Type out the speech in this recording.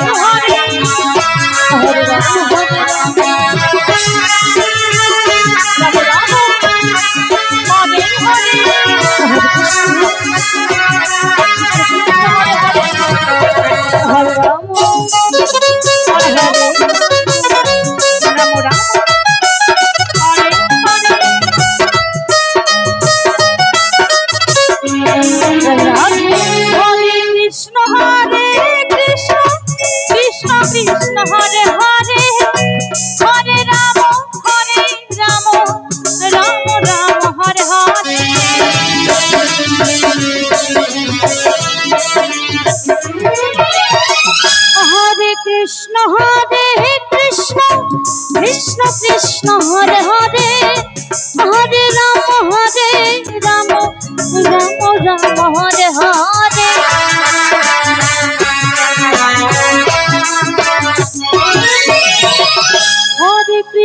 Hare Ram Hare Ram